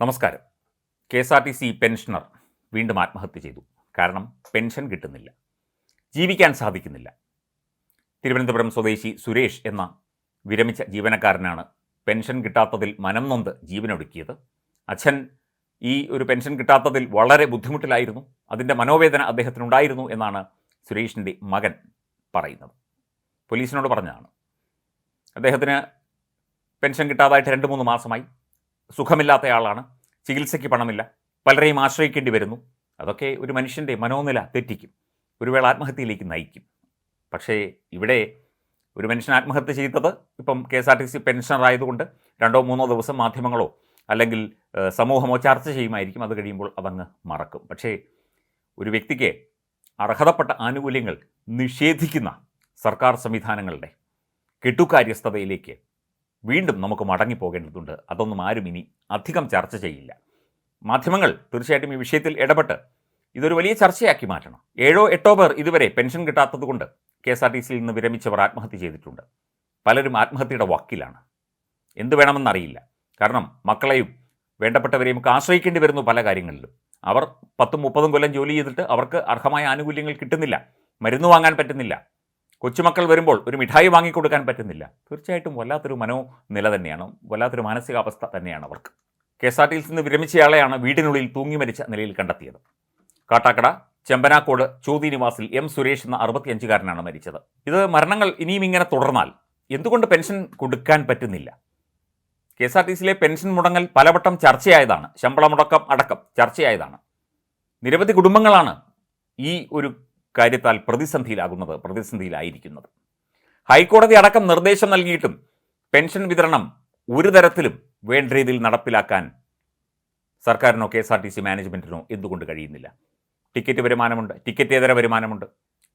നമസ്കാരം. K S R T C pensioner വീണ്ടും ആത്മഹത്യ ചെയ്തു. കാരണം പെൻഷൻ കിട്ടുന്നില്ല. ജീവിക്കാൻ സാധിക്കുന്നില്ല. തിരുവനന്തപുരം സ്വദേശി സുരേഷ് എന്ന വിരമിച്ച ജീവനക്കാരനാണ് പെൻഷൻ കിട്ടാത്തതിൽ മനം നൊന്ത് ജീവനൊടുക്കിയത്. അച്ഛൻ ഈ ഒരു പെൻഷൻ കിട്ടാത്തതിൽ വളരെ ബുദ്ധിമുട്ടിലായിരുന്നു. അതിന്റെ മനോവേദന അദ്ദേഹത്തിനുണ്ടായിരുന്നു എന്നാണ് സുരേഷിന്റെ മകൻ പറയുന്നത്. പോലീസിനോട് പറഞ്ഞതാണ്. അദ്ദേഹത്തിന് പെൻഷൻ കിട്ടാതായിട്ട് രണ്ട് മൂന്ന് മാസമായി. സുഖമില്ലാത്തയാളാണ്. ചികിത്സയ്ക്ക് പണമില്ല. പലരെയും ആശ്രയിക്കേണ്ടി വരുന്നു. അതൊക്കെ ഒരു മനുഷ്യന്റെ മനോനില തെറ്റിക്കും. ഒരു വേള ആത്മഹത്യയിലേക്ക് നയിക്കും. പക്ഷേ ഇവിടെ ഒരു മനുഷ്യൻ ആത്മഹത്യ ചെയ്തത് ഇപ്പം K S R T C പെൻഷനറായതുകൊണ്ട് രണ്ടോ മൂന്നോ ദിവസം മാധ്യമങ്ങളോ അല്ലെങ്കിൽ സമൂഹമോ ചർച്ച ചെയ്യുമായിരിക്കും. അത് കഴിയുമ്പോൾ അതങ്ങ് മറക്കും. പക്ഷേ ഒരു വ്യക്തിക്ക് അർഹതപ്പെട്ട ആനുകൂല്യങ്ങൾ നിഷേധിക്കുന്ന സർക്കാർ സംവിധാനങ്ങളുടെ കെട്ടുകാര്യസ്ഥതയിലേക്ക് വീണ്ടും നമുക്ക് മടങ്ങിപ്പോകേണ്ടതുണ്ട്. അതൊന്നും ആരും ഇനി അധികം ചർച്ച ചെയ്യില്ല. മാധ്യമങ്ങൾ തീർച്ചയായിട്ടും ഈ വിഷയത്തിൽ ഇടപെട്ട് ഇതൊരു വലിയ ചർച്ചയാക്കി മാറ്റണം. ഏഴോ എട്ടോ പേർ ഇതുവരെ പെൻഷൻ കിട്ടാത്തതുകൊണ്ട് കെ എസ് ആർ ടി സിയിൽ നിന്ന് വിരമിച്ചവർ ആത്മഹത്യ ചെയ്തിട്ടുണ്ട്. പലരും ആത്മഹത്യയുടെ വക്കിലാണ്. എന്ത് വേണമെന്നറിയില്ല. കാരണം മക്കളെയും വേണ്ടപ്പെട്ടവരെയും ഒക്കെ ആശ്രയിക്കേണ്ടി വരുന്നു പല കാര്യങ്ങളിലും. അവർ പത്തും മുപ്പതും കൊല്ലം ജോലി ചെയ്തിട്ട് അവർക്ക് അർഹമായ ആനുകൂല്യങ്ങൾ കിട്ടുന്നില്ല. മരുന്ന് വാങ്ങാൻ പറ്റുന്നില്ല. കൊച്ചുമക്കൾ വരുമ്പോൾ ഒരു മിഠായി വാങ്ങിക്കൊടുക്കാൻ പറ്റുന്നില്ല. തീർച്ചയായിട്ടും വല്ലാത്തൊരു മനോനില തന്നെയാണ്. വല്ലാത്തൊരു മാനസികാവസ്ഥ തന്നെയാണ് അവർക്ക്. കെ എസ് ആർ ടി നിന്ന് വിരമിച്ചയാളെയാണ് വീടിനുള്ളിൽ തൂങ്ങി മരിച്ച നിലയിൽ കണ്ടെത്തിയത്. കാട്ടാക്കട ചെമ്പനാക്കോട് ചോതി നിവാസിൽ എം സുരേഷ് എന്ന അറുപത്തിയഞ്ചുകാരനാണ് മരിച്ചത്. ഇത് മരണങ്ങൾ ഇനിയും ഇങ്ങനെ തുടർന്നാൽ എന്തുകൊണ്ട് പെൻഷൻ കൊടുക്കാൻ പറ്റുന്നില്ല? കെ എസ് ആർ ടി സിയിലെ പെൻഷൻ മുടങ്ങൽ പലവട്ടം ചർച്ചയായതാണ്. ശമ്പളമുടക്കം അടക്കം ചർച്ചയായതാണ്. നിരവധി കുടുംബങ്ങളാണ് ഈ ഒരു കാര്യത്താൽ പ്രതിസന്ധിയിലാകുന്നത് പ്രതിസന്ധിയിലായിരിക്കുന്നത്. ഹൈക്കോടതി അടക്കം നിർദ്ദേശം നൽകിയിട്ടും പെൻഷൻ വിതരണം ഒരു തരത്തിലും വേണ്ട രീതിയിൽ നടപ്പിലാക്കാൻ സർക്കാരിനോ K S R T C മാനേജ്മെന്റിനോ എന്തുകൊണ്ട് കഴിയുന്നില്ല? ടിക്കറ്റ് വരുമാനമുണ്ട് ടിക്കറ്റേതര വരുമാനമുണ്ട്?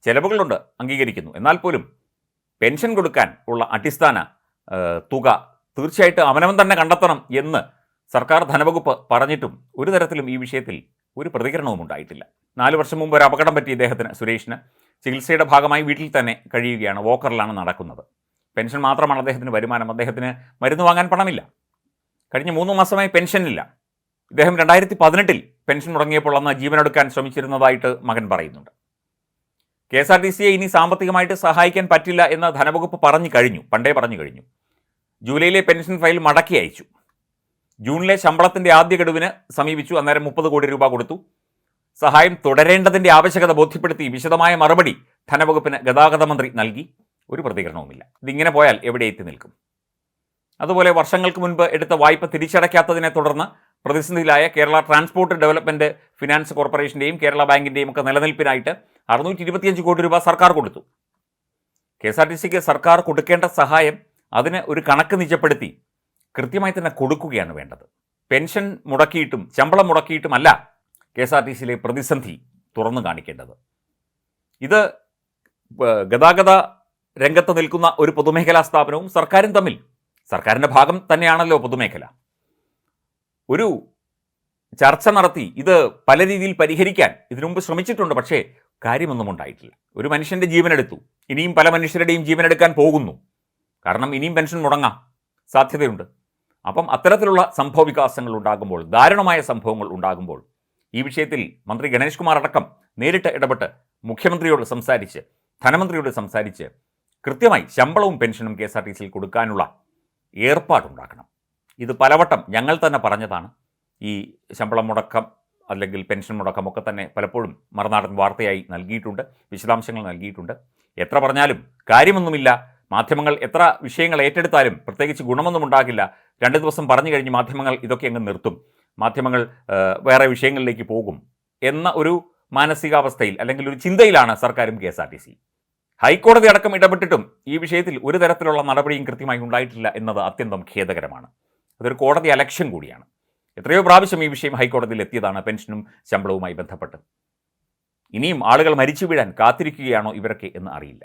ചെലവുകളുണ്ട് അംഗീകരിക്കുന്നു. എന്നാൽ പോലും പെൻഷൻ കൊടുക്കാൻ ഉള്ള അടിസ്ഥാന തുക തീർച്ചയായിട്ടും അവനവൻ തന്നെ കണ്ടെത്തണം എന്ന് സർക്കാർ ധനവകുപ്പ് പറഞ്ഞിട്ടും ഒരു തരത്തിലും ഈ വിഷയത്തിൽ ഒരു പ്രതികരണവും ഉണ്ടായിട്ടില്ല. നാല് വർഷം മുമ്പ് ഒരു അപകടം പറ്റി ഇദ്ദേഹത്തിന് സുരേഷിന് ചികിത്സയുടെ ഭാഗമായി വീട്ടിൽ തന്നെ കഴിയുകയാണ് വോക്കറിലാണ് നടക്കുന്നത്. പെൻഷൻ മാത്രമാണ് അദ്ദേഹത്തിന് വരുമാനം അദ്ദേഹത്തിന് മരുന്ന് വാങ്ങാൻ പണമില്ല. കഴിഞ്ഞ മൂന്ന് മാസമായി പെൻഷനില്ല. ഇദ്ദേഹം രണ്ടായിരത്തി പതിനെട്ടിൽ പെൻഷൻ മുടങ്ങിയപ്പോൾ അന്ന് ജീവനെടുക്കാൻ ശ്രമിച്ചിരുന്നതായിട്ട് മകൻ പറയുന്നുണ്ട്. കെ എസ് ആർ ടി സിയെ ഇനി സാമ്പത്തികമായിട്ട് സഹായിക്കാൻ പറ്റില്ല എന്ന് ധനവകുപ്പ് പറഞ്ഞു കഴിഞ്ഞു പണ്ടേ പറഞ്ഞു കഴിഞ്ഞു. ജൂലൈയിലെ പെൻഷൻ ഫയൽ മടക്കി അയച്ചു. ജൂണിലെ ശമ്പളത്തിന്റെ ആദ്യ ഗഡുവിന് സമീപിച്ചു. അന്നേരം മുപ്പത് കോടി രൂപ കൊടുത്തു. സഹായം തുടരേണ്ടതിന്റെ ആവശ്യകത ബോധ്യപ്പെടുത്തി വിശദമായ മറുപടി ധനവകുപ്പിന് ഗതാഗത മന്ത്രി നൽകി. ഒരു പ്രതികരണവുമില്ല. ഇതിങ്ങനെ പോയാൽ എവിടെ എത്തി നിൽക്കും? അതുപോലെ വർഷങ്ങൾക്ക് മുൻപ് എടുത്ത വായ്പ തിരിച്ചടയ്ക്കാത്തതിനെ തുടർന്ന് പ്രതിസന്ധിയിലായ കേരള ട്രാൻസ്പോർട്ട് ഡെവലപ്മെന്റ് ഫിനാൻസ് കോർപ്പറേഷന്റെയും കേരള ബാങ്കിന്റെയും ഒക്കെ നിലനിൽപ്പിനായിട്ട് അറുന്നൂറ്റി ഇരുപത്തിയഞ്ച് കോടി രൂപ സർക്കാർ കൊടുത്തു. കെ എസ് ആർ ടി സിക്ക് സർക്കാർ കൊടുക്കേണ്ട സഹായം അതിന് ഒരു കണക്ക് നിജപ്പെടുത്തി. കൃത്യമായി തന്നെ കൊടുക്കുകയാണ് വേണ്ടത്. പെൻഷൻ മുടക്കിയിട്ടും ശമ്പളം മുടക്കിയിട്ടുമല്ല കെ എസ് ആർ ടി സിയിലെ പ്രതിസന്ധി തുറന്നു കാണിക്കേണ്ടത്. ഇത് ഗതാഗത രംഗത്ത് നിൽക്കുന്ന ഒരു പൊതുമേഖലാ സ്ഥാപനവും സർക്കാരും തമ്മിൽ. സർക്കാരിന്റെ ഭാഗം തന്നെയാണല്ലോ പൊതുമേഖല. ഒരു ചർച്ച നടത്തി ഇത് പല രീതിയിൽ പരിഹരിക്കാൻ ഇതിനുമുമ്പ് ശ്രമിച്ചിട്ടുണ്ട് പക്ഷേ കാര്യമൊന്നും ഉണ്ടായിട്ടില്ല. ഒരു മനുഷ്യന്റെ ജീവനെടുത്തു. ഇനിയും പല മനുഷ്യരുടെയും ജീവനെടുക്കാൻ പോകുന്നു. കാരണം ഇനിയും പെൻഷൻ മുടങ്ങാം. സാധ്യതയുണ്ട്. അപ്പം അത്തരത്തിലുള്ള സംഭവ വികാസങ്ങൾ ഉണ്ടാകുമ്പോൾ ദാരുണമായ സംഭവങ്ങൾ ഉണ്ടാകുമ്പോൾ ഈ വിഷയത്തിൽ മന്ത്രി ഗണേഷ് കുമാർ അടക്കം നേരിട്ട് ഇടപെട്ട് മുഖ്യമന്ത്രിയോട് സംസാരിച്ച് ധനമന്ത്രിയോട് സംസാരിച്ച് കൃത്യമായി ശമ്പളവും പെൻഷനും കെ എസ് ആർ ടി സിയിൽ കൊടുക്കാനുള്ള ഏർപ്പാടുണ്ടാക്കണം ഇത് പലവട്ടം ഞങ്ങൾ തന്നെ പറഞ്ഞതാണ്. ഈ ശമ്പളം മുടക്കം അല്ലെങ്കിൽ പെൻഷൻ മുടക്കം ഒക്കെ തന്നെ പലപ്പോഴും മറുനാടൻ വാർത്തയായി നൽകിയിട്ടുണ്ട് വിശദാംശങ്ങൾ നൽകിയിട്ടുണ്ട്. എത്ര പറഞ്ഞാലും കാര്യമൊന്നുമില്ല. മാധ്യമങ്ങൾ എത്ര വിഷയങ്ങൾ ഏറ്റെടുത്താലും പ്രത്യേകിച്ച് ഗുണമൊന്നും ഉണ്ടാകില്ല. രണ്ട് ദിവസം പറഞ്ഞു കഴിഞ്ഞ് മാധ്യമങ്ങൾ ഇതൊക്കെ അങ്ങ് നിർത്തും. മാധ്യമങ്ങൾ വേറെ വിഷയങ്ങളിലേക്ക് പോകും എന്ന ഒരു മാനസികാവസ്ഥയിൽ അല്ലെങ്കിൽ ഒരു ചിന്തയിലാണ് സർക്കാരും K S R T C. ഹൈക്കോടതി അടക്കം ഇടപെട്ടിട്ടും ഈ വിഷയത്തിൽ ഒരു തരത്തിലുള്ള നടപടിയും കൃത്യമായി ഉണ്ടായിട്ടില്ല എന്നത് അത്യന്തം ഖേദകരമാണ്. അതൊരു കോടതി അലക്ഷൻ കൂടിയാണ്. എത്രയോ പ്രാവശ്യം ഈ വിഷയം ഹൈക്കോടതിയിൽ എത്തിയതാണ് പെൻഷനും ശമ്പളവുമായി ബന്ധപ്പെട്ട്. ഇനിയും ആളുകൾ മരിച്ചു വീഴാൻ കാത്തിരിക്കുകയാണോ ഇവരൊക്കെ എന്ന് അറിയില്ല.